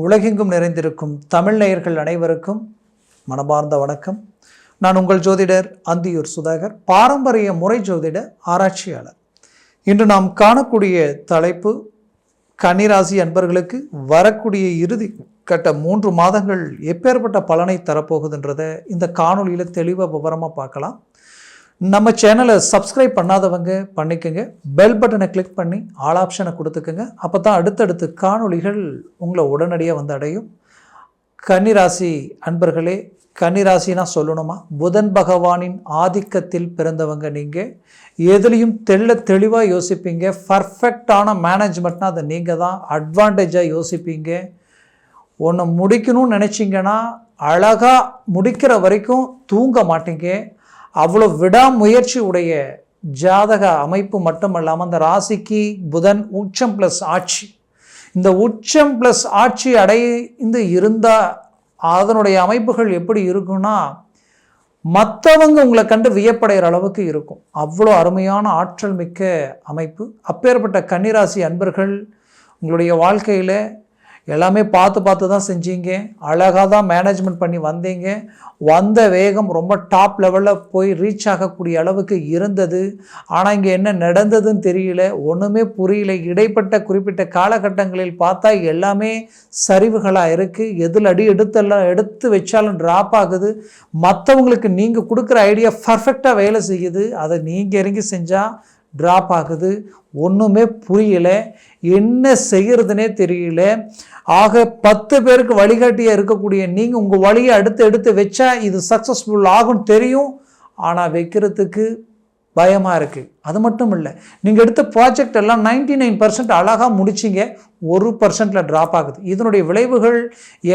உலகெங்கும் நிறைந்திருக்கும் தமிழ் நேயர்கள் அனைவருக்கும் மனமார்ந்த வணக்கம். நான் உங்கள் ஜோதிடர் அந்தியூர் சுதாகர் பாரம்பரிய முறை ஜோதிட ஆராய்ச்சியாளர். இன்று நாம் காணக்கூடிய தலைப்பு கன்னிராசி அன்பர்களுக்கு வரக்கூடிய இறுதி கட்ட மூன்று மாதங்கள் எப்பேற்பட்ட பலனை தரப்போகுதுன்றதை இந்த காணொலியில் தெளிவாக விவரமாக பார்க்கலாம். நம்ம சேனலை சப்ஸ்கிரைப் பண்ணாதவங்க பண்ணிக்கோங்க. பெல் பட்டனை கிளிக் பண்ணி ஆல் ஆப்ஷனை கொடுத்துக்கோங்க. அப்போ தான் அடுத்தடுத்து காணொளிகள் உங்களை உடனடியாக வந்து அடையும். கன்னிராசி அன்பர்களே கன்னிராசினா சொல்லணுமா? புதன் பகவானின் ஆதிக்கத்தில் பிறந்தவங்க நீங்கள் எதுலேயும் தெள்ள தெளிவாக யோசிப்பீங்க. பர்ஃபெக்டான மேனேஜ்மெண்ட்னா அதை நீங்கள் தான் அட்வான்டேஜாக யோசிப்பீங்க. ஒன்று முடிக்கணும்னு நினச்சிங்கன்னா அழகாக முடிக்கிற வரைக்கும் தூங்க மாட்டீங்க. அவ்வளோ விடாமுயற்சி உடைய ஜாதக அமைப்பு மட்டுமல்லாமல் அந்த ராசிக்கு புதன் உச்சம் ப்ளஸ் ஆட்சி. இந்த உச்சம் ப்ளஸ் ஆட்சி அடைந்து இருந்தால் அதனுடைய அமைப்புகள் எப்படி இருக்குன்னா மற்றவங்க உங்களை கண்டு வியப்படைகிற அளவுக்கு இருக்கும். அவ்வளோ அருமையான ஆற்றல் மிக்க அமைப்பு. அப்பேற்பட்ட கன்னிராசி அன்பர்கள் உங்களுடைய வாழ்க்கையில் எல்லாமே பார்த்து பார்த்து தான் செஞ்சீங்க. அழகாக தான் மேனேஜ்மெண்ட் பண்ணி வந்தீங்க. வந்த வேகம் ரொம்ப டாப் லெவலில் போய் ரீச் ஆகக்கூடிய அளவுக்கு இருந்தது. ஆனால் இங்கே என்ன நடந்ததுன்னு தெரியல. ஒன்றுமே புரியல. இடைப்பட்ட குறிப்பிட்ட காலகட்டங்களில் பார்த்தா எல்லாமே சரிவுகளாக இருக்குது எதில் அடி எடுத்தெல்லாம் எடுத்து வச்சாலும் ட்ராப் ஆகுது. மற்றவங்களுக்கு நீங்கள் கொடுக்குற ஐடியா பர்ஃபெக்டாக வேலை செய்யுது. அதை நீங்கள் இறங்கி செஞ்சால் ட்ராப் ஆகுது. ஒன்றுமே புரியலை. என்ன செய்கிறதுனே தெரியல. ஆக பத்து பேருக்கு வழிகாட்டியாக இருக்கக்கூடிய நீங்கள் உங்கள் வழியை அடுத்து எடுத்து வச்சா இது சக்ஸஸ்ஃபுல் ஆகும் தெரியும். ஆனால் வைக்கிறதுக்கு பயமாக இருக்குது அது மட்டும் இல்லை நீங்கள் எடுத்த ப்ராஜெக்ட் எல்லாம் நைன்டி நைன் பர்சன்ட் அழகாக முடிச்சிங்க ஒரு பர்சன்ட்டில் ட்ராப் ஆகுது. இதனுடைய விளைவுகள்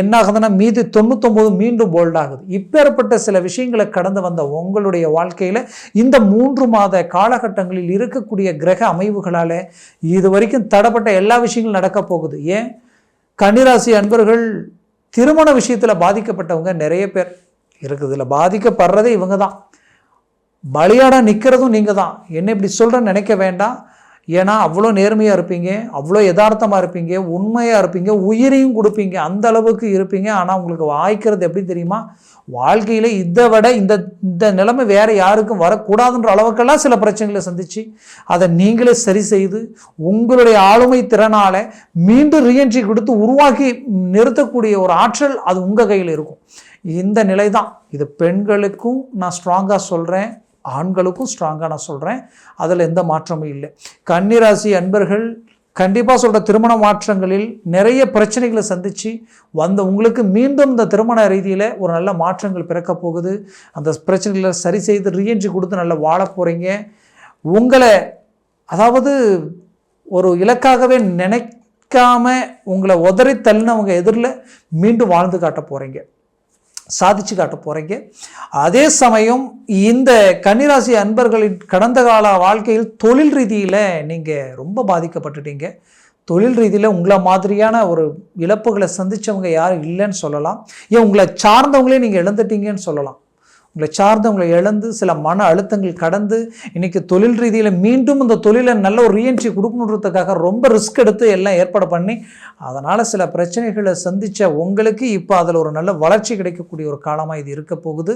என்ன ஆகுதுன்னா மீது தொண்ணூத்தொம்பது மீண்டும் போல்ட் ஆகுது. இப்பேற்பட்ட சில விஷயங்களை கடந்து வந்த உங்களுடைய வாழ்க்கையில் இந்த மூன்று மாத காலகட்டங்களில் இருக்கக்கூடிய கிரக அமைவுகளால் இது வரைக்கும் தடப்பட்ட எல்லா விஷயங்களும் நடக்க போகுது. ஏன்? கன்னிராசி அன்பர்கள் திருமண விஷயத்தில் பாதிக்கப்பட்டவங்க நிறைய பேர். இருக்குதுல பாதிக்கப்படுறதே இவங்க தான். பலியாடாக நிற்கிறதும் நீங்கள் தான் என்ன இப்படி சொல்கிறேன்னு நினைக்க வேண்டாம். ஏன்னா அவ்வளோ நேர்மையாக இருப்பீங்க அவ்வளோ யதார்த்தமாக இருப்பீங்க உண்மையாக இருப்பீங்க உயிரையும் கொடுப்பீங்க அந்த அளவுக்கு இருப்பீங்க. ஆனால் உங்களுக்கு வாய்க்கிறது எப்படி தெரியுமா? வாழ்க்கையில் இதை விட இந்த இந்த நிலைமை வேறு யாருக்கும் வரக்கூடாதுன்ற அளவுக்கெல்லாம் சில பிரச்சனைகளை சந்திச்சு அதை நீங்களே சரி செய்து உங்களுடைய ஆளுமை திறனால் மீண்டும் ரீஎன்ட்ரி கொடுத்து உருவாக்கி நிறுத்தக்கூடிய ஒரு ஆற்றல் அது உங்கள் கையில் இருக்கும். இந்த நிலை தான் இது பெண்களுக்கும் நான் ஸ்ட்ராங்காக சொல்கிறேன் ஆண்களுக்கும் ஸ்ட்ராங்காக நான் சொல்கிறேன் அதில் எந்த மாற்றமும் இல்லை. கன்னிராசி அன்பர்கள் கண்டிப்பாக சொல்கிற திருமண மாற்றங்களில் நிறைய பிரச்சனைகளை சந்தித்து வந்த உங்களுக்கு மீண்டும் இந்த திருமண ரீதியில் ஒரு நல்ல மாற்றங்கள் பிறக்க போகுது. அந்த பிரச்சனைகளை சரி செய்து ரீஎன்ட்ரி கொடுத்து நல்லா வாழ போகிறீங்க உங்களை அதாவது ஒரு இலக்காகவே நினைக்காம உங்களை உதறி தள்ளினவங்க எதிரில் மீண்டும் வாழ்ந்து காட்ட போகிறீங்க சாதிச்சு காட்ட போகிறீங்க அதே சமயம் இந்த கன்னிராசி அன்பர்களின் கடந்த கால வாழ்க்கையில் தொழில் ரீதியில் நீங்கள் ரொம்ப பாதிக்கப்பட்டுட்டீங்க. தொழில் ரீதியில் உங்களை மாதிரியான ஒரு இழப்புகளை சந்தித்தவங்க யாரும் இல்லைன்னு சொல்லலாம். ஏன் உங்களை சார்ந்தவங்களே நீங்கள் இழந்துட்டீங்கன்னு சொல்லலாம். உங்களை சார்ந்தவங்களை இழந்து சில மன அழுத்தங்கள் கடந்து இன்றைக்கி தொழில் ரீதியில் மீண்டும் இந்த தொழிலை நல்ல ஒரு ரீஎன்ட்ரி கொடுக்கணுன்றதுக்காக ரொம்ப ரிஸ்க் எடுத்து எல்லாம் ஏற்பாடு பண்ணி அதனால் சில பிரச்சனைகளை சந்தித்த உங்களுக்கு இப்போ அதில் ஒரு நல்ல வளர்ச்சி கிடைக்கக்கூடிய ஒரு காலமாக இது இருக்க போகுது.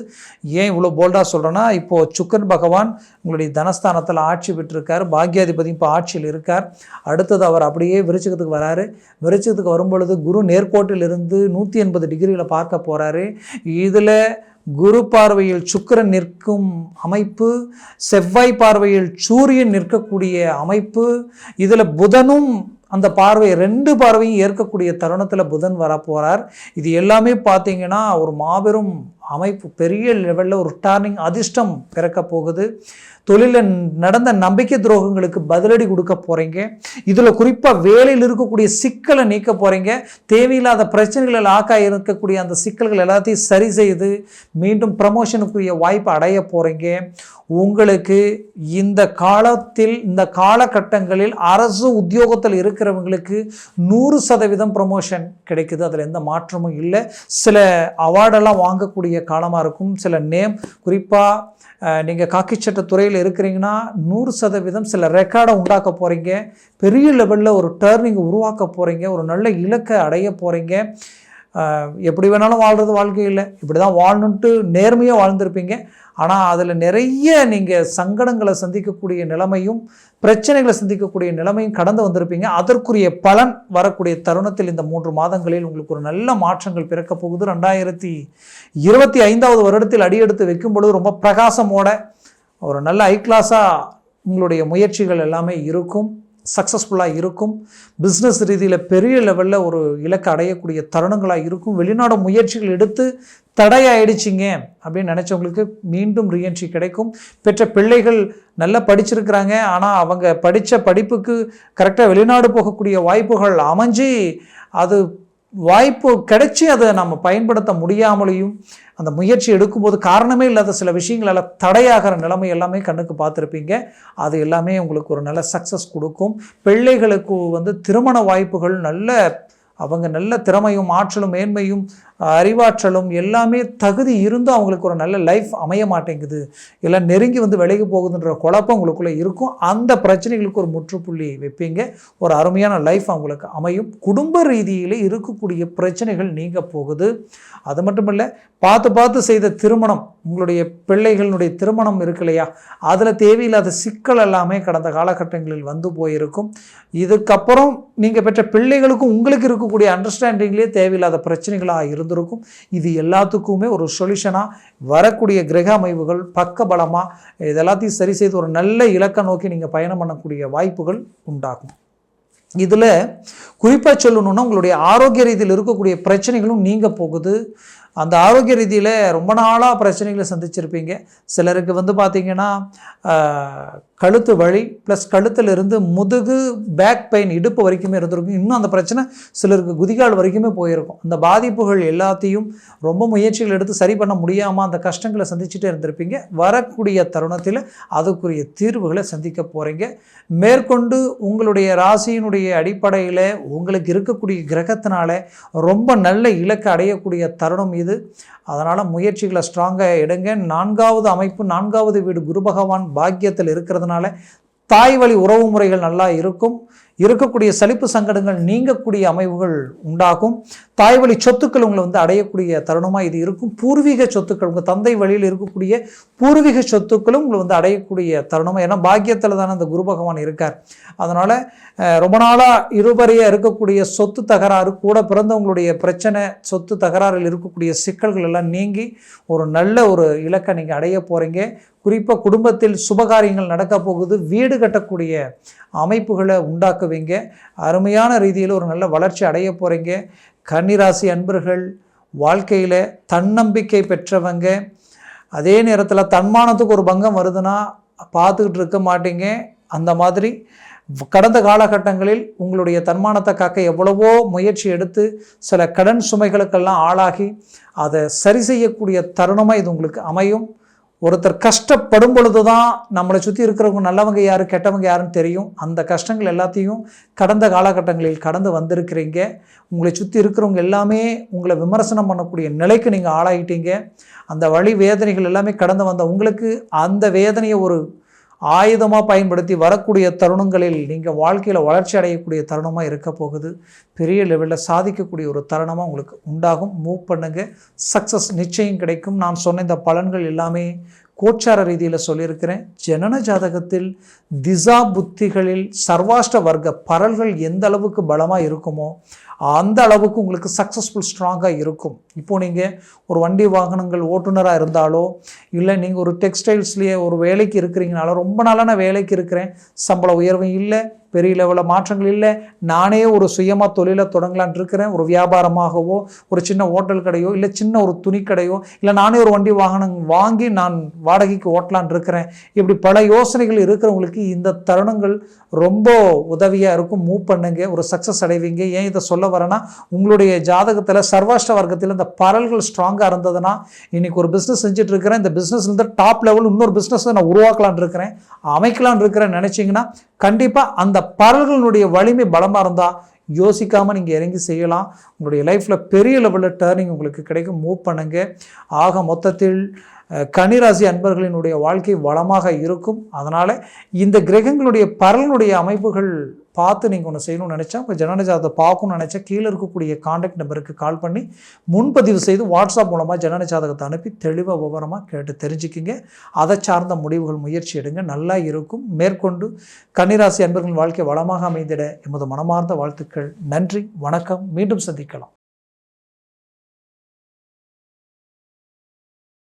ஏன் இவ்வளோ போல்டாக சொல்கிறேன்னா இப்போது சுக்கன் பகவான் உங்களுடைய தனஸ்தானத்தில் ஆட்சி பெற்றிருக்கார் பாக்யாதிபதி இப்போ ஆட்சியில் இருக்கார். அடுத்தது அவர் அப்படியே விருச்சகத்துக்கு வராரு. விருச்சகத்துக்கு வரும்பொழுது குரு நேர்கோட்டிலிருந்து நூற்றி எண்பது டிகிரியில் பார்க்க போகிறாரு இதில் குரு பார்வையில் சுக்கிரன் நிற்கும் அமைப்பு செவ்வாய் பார்வையில் சூரியன் நிற்கக்கூடிய அமைப்பு. இதில் புதனும் அந்த பார்வை ரெண்டு பார்வையும் ஏற்கக்கூடிய தருணத்தில் புதன் வரப்போகிறார் இது எல்லாமே பார்த்தீங்கன்னா ஒரு மாபெரும் அமைப்பு பெரிய லெவலில் ஒரு டர்னிங் அதிர்ஷ்டம் பிறக்க போகுது. தொழிலில் நடந்த நம்பிக்கை துரோகங்களுக்கு பதிலடி கொடுக்க போகிறீங்க இதில் குறிப்பாக வேலையில் இருக்கக்கூடிய சிக்கலை நீக்க போகிறீங்க தேவையில்லாத பிரச்சனைகளில் ஆக்காக இருக்கக்கூடிய அந்த சிக்கல்கள் எல்லாத்தையும் சரி செய்து மீண்டும் ப்ரமோஷனுக்குரிய வாய்ப்பு அடைய போகிறீங்க உங்களுக்கு இந்த காலத்தில் இந்த காலகட்டங்களில் அரசு உத்தியோகத்தில் இருக்கிறவங்களுக்கு நூறு சதவீதம் ப்ரமோஷன் கிடைக்குது. அதில் எந்த மாற்றமும் இல்லை. சில அவார்டெல்லாம் வாங்கக்கூடிய காலமாக இருக்கும். சில நேம் குறிப்பாக நீங்கள் காக்கிச்சட்ட துறையில் இருக்கிறீங்கன்னா நூறு சதவீதம் சில ரெக்கார்டை உண்டாக்க போகிறீங்க பெரிய லெவலில் ஒரு டேர்னிங் உருவாக்க போகிறீங்க ஒரு நல்ல இலக்கை அடைய போகிறீங்க எப்படி வேணாலும் வாழ்கிறது வாழ்க்கையில். இப்படி தான் வாழணுன்ட்டு நேர்மையாக வாழ்ந்திருப்பீங்க. ஆனால் அதில் நிறைய நீங்கள் சங்கடங்களை சந்திக்கக்கூடிய நிலைமையும் பிரச்சனைகளை சந்திக்கக்கூடிய நிலைமையும் கடந்து வந்திருப்பீங்க. அதற்குரிய பலன் வரக்கூடிய தருணத்தில் இந்த மூன்று மாதங்களில் உங்களுக்கு ஒரு நல்ல மாற்றங்கள் பிறக்க போகுது. ரெண்டாயிரத்தி இருபத்தி ஐந்தாவது வருடத்தில் அடியெடுத்து வைக்கும் பொழுது ரொம்ப பிரகாசமோட ஒரு நல்ல ஐ கிளாஸாக உங்களுடைய முயற்சிகள் எல்லாமே இருக்கும் சக்ஸஸ்ஃபுல்லாக இருக்கும். பிஸ்னஸ் ரீதியில் பெரிய லெவலில் ஒரு இலக்கை அடையக்கூடிய தருணங்களாக இருக்கும். வெளிநாடு முயற்சிகள் எடுத்து தடையாயிடுச்சிங்க அப்படின்னு நினச்சவங்களுக்கு மீண்டும் ரீஎன்ட்ரி கிடைக்கும். பெற்ற பிள்ளைகள் நல்லா படிச்சிருக்கிறாங்க. ஆனால் அவங்க படித்த படிப்புக்கு கரெக்டாக வெளிநாடு போகக்கூடிய வாய்ப்புகள் அமைஞ்சு அது வாய்ப்பு கிடைச்சி அதை நம்ம பயன்படுத்த முடியாமலையும் அந்த முயற்சி எடுக்கும்போது காரணமே இல்லாத சில விஷயங்களால் தடையாகிற நிலைமை எல்லாமே கண்ணுக்கு பார்த்துருப்பீங்க. அது எல்லாமே உங்களுக்கு ஒரு நல்ல சக்ஸஸ் கொடுக்கும். பிள்ளைகளுக்கு வந்து திருமண வாய்ப்புகள் நல்ல அவங்க நல்ல திறமையும் ஆற்றலும் மேன்மையும் அறிவாற்றலும் எல்லாமே தகுதி இருந்தும் அவங்களுக்கு ஒரு நல்ல லைஃப் அமைய மாட்டேங்குது. எல்லாம் நெருங்கி வந்து விலகி போகுதுன்ற குழப்பம் உங்களுக்குள்ளே இருக்கும். அந்த பிரச்சனைகளுக்கு ஒரு முற்றுப்புள்ளி வைப்பீங்க. ஒரு அருமையான லைஃப் அவங்களுக்கு அமையும். குடும்ப ரீதியில் இருக்கக்கூடிய பிரச்சனைகள் நீங்க போகுது. அது மட்டும் இல்லை பார்த்து பார்த்து செய்த திருமணம் உங்களுடைய பிள்ளைகளுடைய திருமணம் இருக்கு இல்லையா? அதில் தேவையில்லாத சிக்கல் எல்லாமே கடந்த காலகட்டங்களில் வந்து போயிருக்கும். இதுக்கப்புறம் நீங்கள் பெற்ற பிள்ளைகளுக்கும் உங்களுக்கு இருக்கக்கூடிய அண்டர்ஸ்டாண்டிங்லேயே தேவையில்லாத பிரச்சனைகளாக இருந்திருக்கும் இது எல்லாத்துக்குமே ஒரு சொல்யூஷனாக வரக்கூடிய கிரக அமைவுகள் பக்க பலமாக இது எல்லாத்தையும் சரி செய்து ஒரு நல்ல இலக்கை நோக்கி நீங்கள் பயணம் பண்ணக்கூடிய வாய்ப்புகள் உண்டாகும். இதில் குறிப்பாக சொல்லணுன்னா உங்களுடைய ஆரோக்கிய ரீதியில் இருக்கக்கூடிய பிரச்சனைகளும் நீங்க போகுது. அந்த ஆரோக்கிய ரீதியில் ரொம்ப நாளாக பிரச்சனைகளை சந்திச்சிருப்பீங்க. சிலருக்கு வந்து பார்த்திங்கன்னா கழுத்து வலி ப்ளஸ் கழுத்துலேருந்து முதுகு பேக் பெயின் இடுப்பு வரைக்குமே இருந்திருக்கும். இன்னும் அந்த பிரச்சனை சிலருக்கு குதிகால் வரைக்குமே போயிருக்கும். அந்த பாதிப்புகள் எல்லாத்தையும் ரொம்ப முயற்சிகள் எடுத்து சரி பண்ண முடியாமல் அந்த கஷ்டங்களை சந்திச்சுட்டே இருந்திருப்பீங்க. வரக்கூடிய தருணத்தில் அதுக்குரிய தீர்வுகளை சந்திக்க போகிறீங்க மேற்கொண்டு உங்களுடைய ராசியினுடைய அடிப்படையில் உங்களுக்கு இருக்கக்கூடிய கிரகத்தினால ரொம்ப நல்ல இலக்கை அடையக்கூடிய தருணம் இது. அதனால் முயற்சிகளை ஸ்ட்ராங்காக எடுங்க. நான்காவது அமைப்பு நான்காவது வீடு குரு பகவான் பாக்கியத்தில் இருக்கிறதுனால தாய் வழி உறவு முறைகள் நல்லா இருக்கும். இருக்கக்கூடிய சலிப்பு சங்கடங்கள் நீங்கக்கூடிய அமைவுகள் உண்டாகும். தாய் வழி சொத்துக்கள் உங்களை வந்து அடையக்கூடிய தருணமாக இது இருக்கும். பூர்வீக சொத்துக்கள் உங்கள் தந்தை வழியில் இருக்கக்கூடிய பூர்வீக சொத்துக்களும் உங்களை வந்து அடையக்கூடிய தருணமாக ஏன்னா பாக்கியத்தில் தானே அந்த குரு பகவான் இருக்கார். அதனால் ரொம்ப நாளாக இருவரையாக இருக்கக்கூடிய சொத்து தகராறு கூட பிறந்தவங்களுடைய பிரச்சனை சொத்து தகராறில் இருக்கக்கூடிய சிக்கல்கள் எல்லாம் நீங்கி ஒரு நல்ல ஒரு இலக்கை நீங்கள் அடைய போகிறீங்க குறிப்பாக குடும்பத்தில் சுபகாரியங்கள் நடக்க போகுது. வீடு கட்டக்கூடிய அமைப்புகளை உண்டாக்க உண்டாக்குவீங்க அருமையான ரீதியில் ஒரு நல்ல வளர்ச்சி அடைய போகிறீங்க கன்னிராசி அன்பர்கள் வாழ்க்கையில் தன்னம்பிக்கை பெற்றவங்க. அதே நேரத்தில் தன்மானத்துக்கு ஒரு பங்கம் வருதுன்னா பார்த்துக்கிட்டு இருக்க மாட்டீங்க. அந்த மாதிரி கடந்த காலகட்டங்களில் உங்களுடைய தன்மானத்தை காக்க எவ்வளவோ முயற்சி எடுத்து சில கடன் சுமைகளுக்கெல்லாம் ஆளாகி அதை சரி செய்யக்கூடிய தருணமாக இது உங்களுக்கு அமையும். ஒருத்தர் கஷ்டப்படும் பொழுது தான் நம்மளை சுற்றி இருக்கிறவங்க நல்லவங்க யார் கெட்டவங்க யாருன்னு தெரியும். அந்த கஷ்டங்கள் எல்லாத்தையும் கடந்த காலகட்டங்களில் கடந்து வந்திருக்கிறீங்க. உங்களை சுற்றி இருக்கிறவங்க எல்லாமே உங்களை விமர்சனம் பண்ணக்கூடிய நிலைக்கு நீங்கள் ஆளாகிட்டீங்க அந்த வழி வேதனைகள் எல்லாமே கடந்து வந்த உங்களுக்கு அந்த வேதனையை ஒரு ஆயுதமாக பயன்படுத்தி வரக்கூடிய தருணங்களில் நீங்கள் வாழ்க்கையில் வளர்ச்சி அடையக்கூடிய தருணமாக இருக்க போகுது. பெரிய லெவலில் சாதிக்கக்கூடிய ஒரு தருணமாக உங்களுக்கு உண்டாகும். மூவ் பண்ணுங்கள் சக்ஸஸ் நிச்சயம் கிடைக்கும். நான் சொன்ன இந்த பலன்கள் எல்லாமே கோச்சார ரீதியில் சொல்லியிருக்கிறேன். ஜனன ஜாதகத்தில் திசா புத்திகளில் சர்வாஷ்ட வர்க்க பரல்கள் எந்த அளவுக்கு பலமாக இருக்குமோ அந்த அளவுக்கு உங்களுக்கு சக்ஸஸ்ஃபுல் ஸ்ட்ராங்காக இருக்கும். இப்போது நீங்கள் ஒரு வண்டி வாகனங்கள் ஓட்டுநராக இருந்தாலோ இல்லை நீங்கள் ஒரு டெக்ஸ்டைல்ஸ்லேயே ஒரு வேலைக்கு இருக்கிறீங்கனாலோ ரொம்ப நாளான வேலைக்கு இருக்கிறேன் சம்பள உயர்வும் இல்லை பெரிய லெவலில் மாற்றங்கள் இல்லை. நானே ஒரு சுயமாக தொழிலை தொடங்கலான் இருக்கிறேன். ஒரு வியாபாரமாகவோ ஒரு சின்ன ஹோட்டல் கடையோ இல்லை சின்ன ஒரு துணி கடையோ இல்லை நானே ஒரு வண்டி வாகனம் வாங்கி நான் வாடகைக்கு ஓட்டலான் இருக்கிறேன். இப்படி பல யோசனைகள் இருக்கிறவங்களுக்கு இந்த தருணங்கள் ரொம்ப உதவியாக இருக்கும். மூவ் பண்ணுங்க ஒரு சக்ஸஸ் அடைவீங்க. ஏன் இதை சொல்ல வரேன்னா உங்களுடைய ஜாதகத்தில் சர்வாஷ்ட வர்க்கத்தில் இந்த பரல்கள் ஸ்ட்ராங்காக இருந்ததுன்னா இன்னைக்கு ஒரு பிஸ்னஸ் செஞ்சுட்டு இருக்கிறேன். இந்த பிஸ்னஸ்லேருந்து டாப் லெவல் இன்னொரு பிஸ்னஸ் நான் உருவாக்கலான் இருக்கிறேன். அமைக்கலான் இருக்கிறேன். நினச்சிங்கன்னா கண்டிப்பாக அந்த பரல்களினுடைய வலிமை பலமாக இருந்தால் யோசிக்காமல் நீங்கள் இறங்கி செய்யலாம். உங்களுடைய லைஃப்பில் பெரிய லெவலில் டேர்னிங் உங்களுக்கு கிடைக்கும். மூவ் பண்ணுங்கள் ஆக மொத்தத்தில் கனிராசி கன்னிராசி அன்பர்களினுடைய வாழ்க்கை வளமாக இருக்கும். அதனால் இந்த கிரகங்களுடைய பரலனுடைய அமைப்புகள் பார்த்து நீங்கள் ஒன்று செய்யணும்னு நினச்சா உங்கள் ஜனனஜாதத்தை பார்க்கணும்னு நினச்சா கீழே இருக்கக்கூடிய காண்டாக்ட் நம்பருக்கு கால் பண்ணி முன்பதிவு செய்து வாட்ஸ்அப் மூலமாக ஜனன ஜாதகத்தை அனுப்பி தெளிவாக விவரமாக கேட்டு தெரிஞ்சுக்கிங்க. அதை சார்ந்த முடிவுகள் முயற்சி எடுங்க. நல்லா இருக்கும். மேற்கொண்டு கன்னிராசி அன்பர்களின் வாழ்க்கை வளமாக அமைந்திட எமது மனமார்ந்த வாழ்த்துக்கள். நன்றி. வணக்கம். மீண்டும் சந்திக்கலாம்.